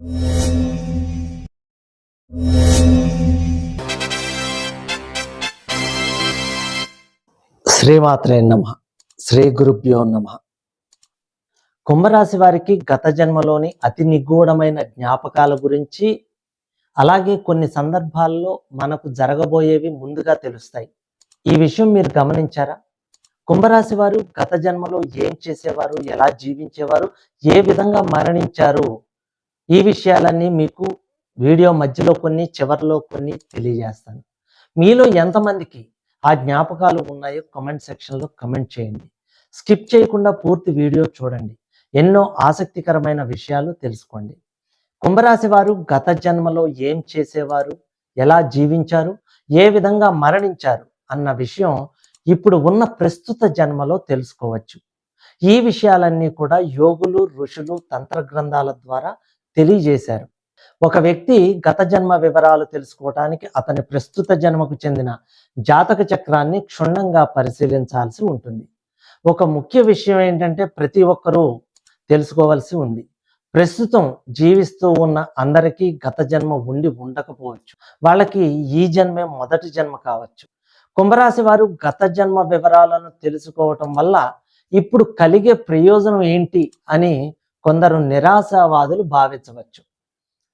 శ్రీమాత్రే నమ శ్రీ గురుభ్యో నమ. కుంభరాశి వారికి గత జన్మలోని అతి నిగూఢమైన జ్ఞాపకాల గురించి అలాగే కొన్ని సందర్భాల్లో మనకు జరగబోయేవి ముందుగా తెలుస్తాయి. ఈ విషయం మీరు గమనించారా? కుంభరాశి వారు గత జన్మలో ఏం చేసేవారు? ఎలా జీవించేవారు? ఏ విధంగా మరణించారు? ఈ విషయాలన్నీ మీకు వీడియో మధ్యలో కొన్ని చివరిలో కొన్ని తెలియజేస్తాను. మీలో ఎంతమందికి ఆ జ్ఞాపకాలు ఉన్నాయో కమెంట్ సెక్షన్లో కమెంట్ చేయండి. స్కిప్ చేయకుండా పూర్తి వీడియో చూడండి. ఎన్నో ఆసక్తికరమైన విషయాలు తెలుసుకోండి. కుంభరాశి వారు గత జన్మలో ఏం చేసేవారు? ఎలా జీవించారు? ఏ విధంగా మరణించారు? అన్న విషయం ఇప్పుడు ఉన్న ప్రస్తుత జన్మలో తెలుసుకోవచ్చు. ఈ విషయాలన్నీ కూడా యోగులు ఋషులు తంత్ర గ్రంథాల ద్వారా తెలియజేశారు. ఒక వ్యక్తి గత జన్మ వివరాలు తెలుసుకోవటానికి అతని ప్రస్తుత జన్మకు చెందిన జాతక చక్రాన్ని క్షుణ్ణంగా పరిశీలించాల్సి ఉంటుంది. ఒక ముఖ్య విషయం ఏంటంటే ప్రతి ఒక్కరూ తెలుసుకోవాల్సి ఉంది. ప్రస్తుతం జీవిస్తూ ఉన్న అందరికీ గత జన్మ ఉండి ఉండకపోవచ్చు. వాళ్ళకి ఈ జన్మే మొదటి జన్మ కావచ్చు. కుంభరాశి వారు గత జన్మ వివరాలను తెలుసుకోవటం వల్ల ఇప్పుడు కలిగే ప్రయోజనం ఏంటి అని కొందరు నిరాశావాదులు భావించవచ్చు.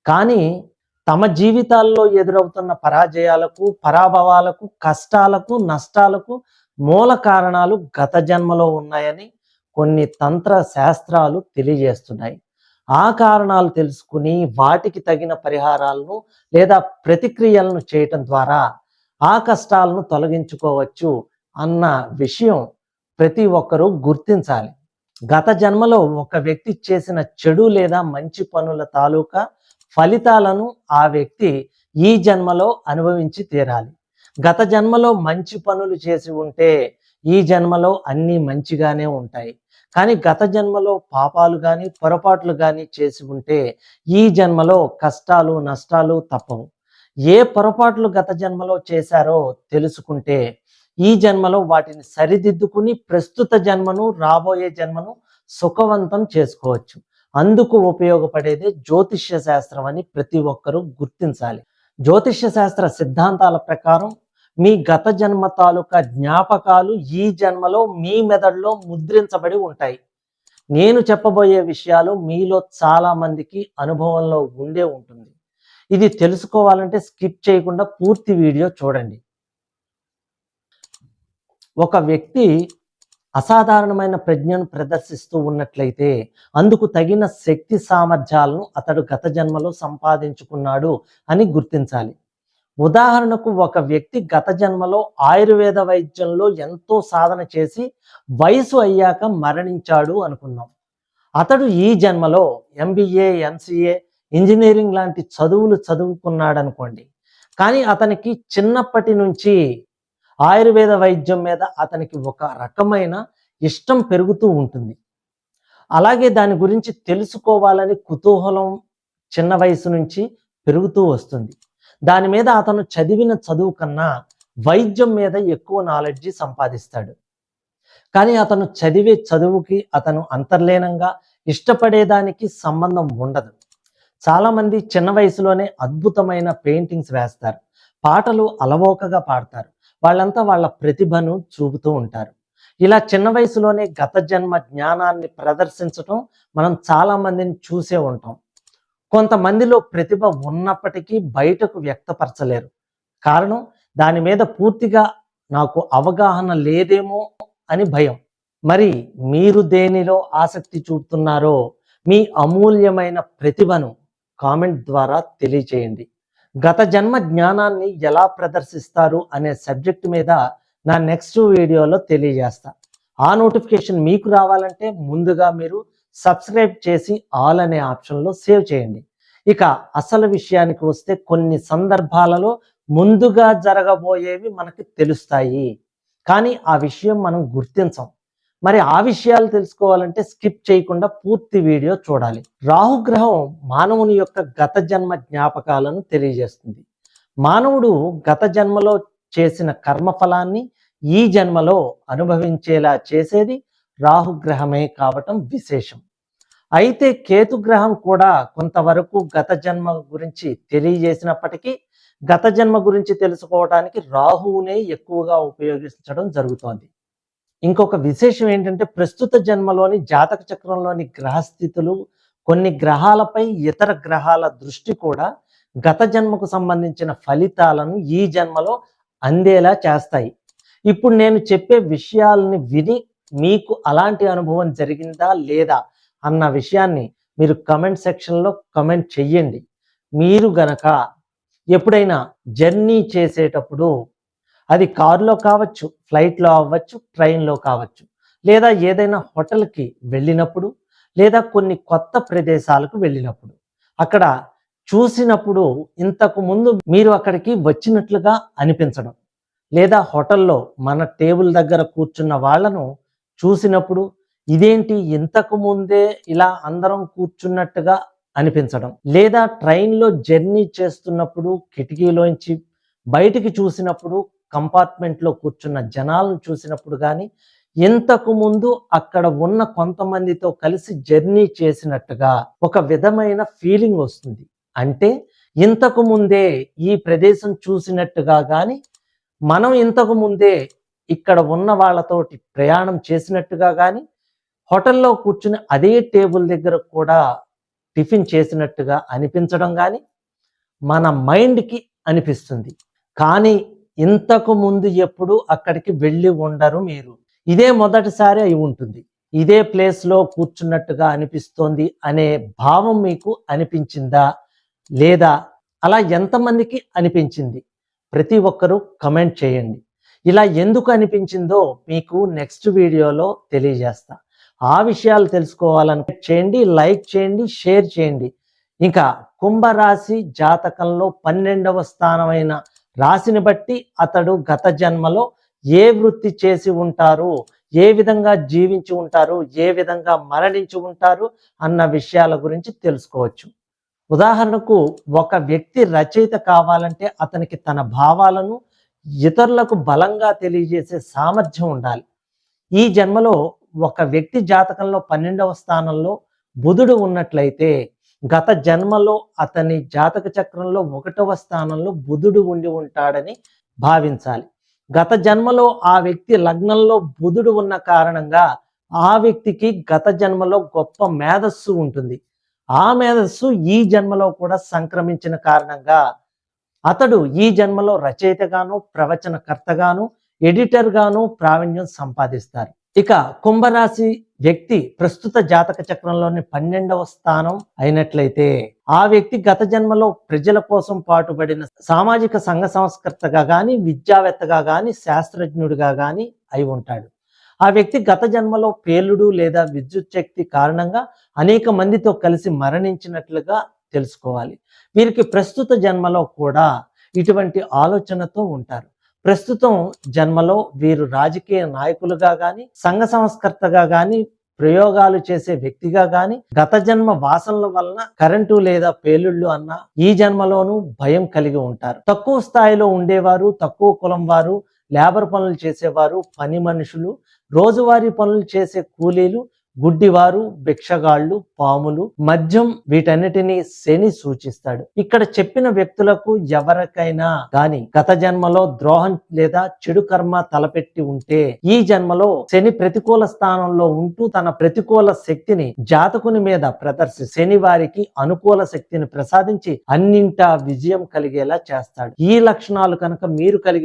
కానీ తమ జీవితాల్లో ఎదురవుతున్న పరాజయాలకు పరాభవాలకు కష్టాలకు నష్టాలకు మూల కారణాలు గత జన్మలో ఉన్నాయని కొన్ని తంత్ర శాస్త్రాలు తెలియజేస్తున్నాయి. ఆ కారణాలు తెలుసుకుని వాటికి తగిన పరిహారాలను లేదా ప్రతిక్రియలను చేయటం ద్వారా ఆ కష్టాలను తొలగించుకోవచ్చు అన్న విషయం ప్రతి ఒక్కరూ గుర్తించాలి. గత జన్మలో ఒక వ్యక్తి చేసిన చెడు లేదా మంచి పనుల తాలూకా ఫలితాలను ఆ వ్యక్తి ఈ జన్మలో అనుభవించి తీరాలి. గత జన్మలో మంచి పనులు చేసి ఉంటే ఈ జన్మలో అన్నీ మంచిగానే ఉంటాయి. కానీ గత జన్మలో పాపాలు కానీ పొరపాట్లు కానీ చేసి ఉంటే ఈ జన్మలో కష్టాలు నష్టాలు తప్పవు. ఏ పొరపాట్లు గత జన్మలో చేశారో తెలుసుకుంటే ఈ జన్మలో వాటిని సరిదిద్దుకుని ప్రస్తుత జన్మను రాబోయే జన్మను సుఖవంతం చేసుకోవచ్చు. అందుకు ఉపయోగపడేదే జ్యోతిష్య శాస్త్రం అని ప్రతి ఒక్కరూ గుర్తించాలి. జ్యోతిష్య శాస్త్ర సిద్ధాంతాల ప్రకారం మీ గత జన్మ తాలూకా జ్ఞాపకాలు ఈ జన్మలో మీ మెదడులో ముద్రించబడి ఉంటాయి. నేను చెప్పబోయే విషయాలు మీలో చాలా మందికి అనుభవంలో ఉండే ఉంటుంది. ఇది తెలుసుకోవాలంటే స్కిప్ చేయకుండా పూర్తి వీడియో చూడండి. ఒక వ్యక్తి అసాధారణమైన ప్రజ్ఞను ప్రదర్శిస్తూ ఉన్నట్లయితే అందుకు తగిన శక్తి సామర్థ్యాలను అతడు గత జన్మలో సంపాదించుకున్నాడు అని గుర్తించాలి. ఉదాహరణకు ఒక వ్యక్తి గత జన్మలో ఆయుర్వేద వైద్యంలో ఎంతో సాధన చేసి వయసు అయ్యాక మరణించాడు అనుకున్నాం అతడు ఈ జన్మలో ఎంబీఏ ఎంసీఏ ఇంజనీరింగ్ లాంటి చదువులు చదువుకున్నాడు అనుకోండి కానీ అతనికి చిన్నప్పటి నుంచి ఆయుర్వేద వైద్యం మీద అతనికి ఒక రకమైన ఇష్టం పెరుగుతూ ఉంటుంది. అలాగే దాని గురించి తెలుసుకోవాలని కుతూహలం చిన్న వయసు నుంచి పెరుగుతూ వస్తుంది. దాని మీద అతను చదివిన చదువు కన్నా వైద్యం మీద ఎక్కువ నాలెడ్జి సంపాదిస్తాడు. కానీ అతను చదివే చదువుకి అతను అంతర్లీనంగా ఇష్టపడేదానికి సంబంధం ఉండదు. చాలామంది చిన్న వయసులోనే అద్భుతమైన పెయింటింగ్స్ వేస్తారు. పాటలు అలవోకగా పాడతారు. వాళ్ళంతా వాళ్ళ ప్రతిభను చూపుతూ ఉంటారు. ఇలా చిన్న వయసులోనే గత జన్మ జ్ఞానాన్ని ప్రదర్శించటం మనం చాలా మందిని చూసే ఉంటాం. కొంతమందిలో ప్రతిభ ఉన్నప్పటికీ బయటకు వ్యక్తపరచలేరు. కారణం దాని మీద పూర్తిగా నాకు అవగాహన లేదేమో అని భయం. మరి మీరు దేనిలో ఆసక్తి చూపుతున్నారో మీ అమూల్యమైన ప్రతిభను కామెంట్ ద్వారా తెలియచేయండి. గత జన్మ జ్ఞానాన్ని ఎలా ప్రదర్శిస్తారు అనే సబ్జెక్ట్ మీద నా నెక్స్ట్ వీడియోలో తెలియజేస్తా. ఆ నోటిఫికేషన్ మీకు రావాలంటే ముందుగా మీరు సబ్స్క్రైబ్ చేసి ఆల్ అనే ఆప్షన్లో సేవ్ చేయండి. ఇక అసలు విషయానికి వస్తే కొన్ని సందర్భాలలో ముందుగా జరగబోయేవి మనకి తెలుస్తాయి. కానీ ఆ విషయం మనం గుర్తించం. మరి ఆ విషయాలు తెలుసుకోవాలంటే స్కిప్ చేయకుండా పూర్తి వీడియో చూడాలి. రాహుగ్రహం మానవుని యొక్క గత జన్మ జ్ఞాపకాలను తెలియజేస్తుంది. మానవుడు గత జన్మలో చేసిన కర్మఫలాన్ని ఈ జన్మలో అనుభవించేలా చేసేది రాహుగ్రహమే కావటం విశేషం. అయితే కేతుగ్రహం కూడా కొంతవరకు గత జన్మ గురించి తెలియజేసినప్పటికీ గత జన్మ గురించి తెలుసుకోవడానికి రాహువునే ఎక్కువగా ఉపయోగించడం జరుగుతోంది. ఇంకొక విశేషం ఏంటంటే ప్రస్తుత జన్మలోని జాతక చక్రంలోని గ్రహస్థితులు కొన్ని గ్రహాలపై ఇతర గ్రహాల దృష్టి కూడా గత జన్మకు సంబంధించిన ఫలితాలను ఈ జన్మలో అందేలా చేస్తాయి. ఇప్పుడు నేను చెప్పే విషయాలని విని మీకు అలాంటి అనుభవం జరిగిందా లేదా అన్న విషయాన్ని మీరు కమెంట్ సెక్షన్లో కమెంట్ చెయ్యండి. మీరు గనక ఎప్పుడైనా జర్నీ చేసేటప్పుడు అది కారులో కావచ్చు ఫ్లైట్లో అవ్వచ్చు ట్రైన్లో కావచ్చు. లేదా ఏదైనా హోటల్కి వెళ్ళినప్పుడు లేదా కొన్ని కొత్త ప్రదేశాలకు వెళ్ళినప్పుడు. అక్కడ చూసినప్పుడు ఇంతకు ముందు మీరు అక్కడికి వచ్చినట్లుగా అనిపించడం. లేదా హోటల్లో మన టేబుల్ దగ్గర కూర్చున్న వాళ్ళను చూసినప్పుడు ఇదేంటి ఇంతకు ముందే ఇలా అందరం కూర్చున్నట్టుగా అనిపించడం. లేదా ట్రైన్లో జర్నీ చేస్తున్నప్పుడు కిటికీలోంచి బయటికి చూసినప్పుడు కంపార్ట్మెంట్లో కూర్చున్న జనాలను చూసినప్పుడు కానీ ఇంతకు ముందు అక్కడ ఉన్న కొంతమందితో కలిసి జర్నీ చేసినట్టుగా ఒక విధమైన ఫీలింగ్ వస్తుంది. అంటే ఇంతకు ముందే ఈ ప్రదేశం చూసినట్టుగా కానీ మనం ఇంతకు ముందే ఇక్కడ ఉన్న వాళ్ళతోటి ప్రయాణం చేసినట్టుగా కానీ హోటల్లో కూర్చుని అదే టేబుల్ దగ్గర కూడా టిఫిన్ చేసినట్టుగా అనిపించడం కానీ మన మైండ్కి అనిపిస్తుంది. కానీ ఇంతకు ముందు ఎప్పుడు అక్కడికి వెళ్ళి ఉండరు మీరు. ఇదే మొదటిసారి అయి ఉంటుంది. ఇదే ప్లేస్లో కూర్చున్నట్టుగా అనిపిస్తోంది అనే భావం మీకు అనిపించిందా? లేదా అలా ఎంతమందికి అనిపించింది? ప్రతి ఒక్కరూ కమెంట్ చేయండి. ఇలా ఎందుకు అనిపించిందో మీకు నెక్స్ట్ వీడియోలో తెలియజేస్తా. ఆ విషయాలు తెలుసుకోవాలని చేయండి లైక్ చేయండి షేర్ చేయండి. ఇంకా కుంభరాశి జాతకంలో పన్నెండవ స్థానమైన రాశిని బట్టి అతడు గత జన్మలో ఏ వృత్తి చేసి ఉంటారు? ఏ విధంగా జీవించి ఉంటారు? ఏ విధంగా మరణించి ఉంటారు? అన్న విషయాల గురించి తెలుసుకోవచ్చు. ఉదాహరణకు ఒక వ్యక్తి రచయిత కావాలంటే అతనికి తన భావాలను ఇతరులకు బలంగా తెలియజేసే సామర్థ్యం ఉండాలి. ఈ జన్మలో ఒక వ్యక్తి జాతకంలో పన్నెండవ స్థానంలో బుధుడు ఉన్నట్లయితే గత జన్మలో అతని జాతక చక్రంలో ఒకటవ స్థానంలో బుధుడు ఉండి ఉంటాడని భావించాలి. గత జన్మలో ఆ వ్యక్తి లగ్నంలో బుధుడు ఉన్న కారణంగా ఆ వ్యక్తికి గత జన్మలో గొప్ప మేధస్సు ఉంటుంది. ఆ మేధస్సు ఈ జన్మలో కూడా సంక్రమించిన కారణంగా అతడు ఈ జన్మలో రచయితగాను ప్రవచనకర్తగాను ఎడిటర్గాను ప్రావీణ్యం సంపాదిస్తారు. ఇక కుంభరాశి వ్యక్తి ప్రస్తుత జాతక చక్రంలోని పన్నెండవ స్థానం అయినట్లయితే ఆ వ్యక్తి గత జన్మలో ప్రజల కోసం పాటుపడిన సామాజిక సంఘ సంస్కర్తగా గాని విద్యావేత్తగా గాని శాస్త్రజ్ఞుడిగా గాని అయి ఉంటాడు. ఆ వ్యక్తి గత జన్మలో పేలుడు లేదా విద్యుత్ శక్తి కారణంగా అనేక మందితో కలిసి మరణించినట్లుగా తెలుసుకోవాలి. వీరికి ప్రస్తుత జన్మలో కూడా ఇటువంటి ఆలోచనతో ఉంటారు. ప్రస్తుతం జన్మలో వీరు రాజకీయ నాయకులుగా గాని సంఘ సంస్కర్తగా గాని ప్రయోగాలు చేసే వ్యక్తిగా గాని గత జన్మ వాసనల వలన కరెంటు లేదా పేలుళ్ళు అన్న ఈ జన్మలోనూ భయం కలిగి ఉంటారు. తక్కువ స్థాయిలో ఉండేవారు తక్కువ కులం వారు లేబర్ పనులు చేసేవారు పని మనుషులు రోజువారీ పనులు చేసే కూలీలు గుడ్డివారు భిక్షగాళ్ళు పాములు మద్యం వీటన్నిటిని శని సూచిస్తాడు. ఇక్కడ చెప్పిన వ్యక్తులకు ఎవరికైనా గాని గత జన్మలో ద్రోహం లేదా చెడు కర్మ తలపెట్టి ఉంటే ఈ జన్మలో శని ప్రతికూల స్థానంలో ఉంటూ తన ప్రతికూల శక్తిని జాతకుని మీద ప్రదర్శి శని వారికి అనుకూల శక్తిని ప్రసాదించి అన్నింటా విజయం కలిగేలా చేస్తాడు. ఈ లక్షణాలు కనుక మీరు కలిగి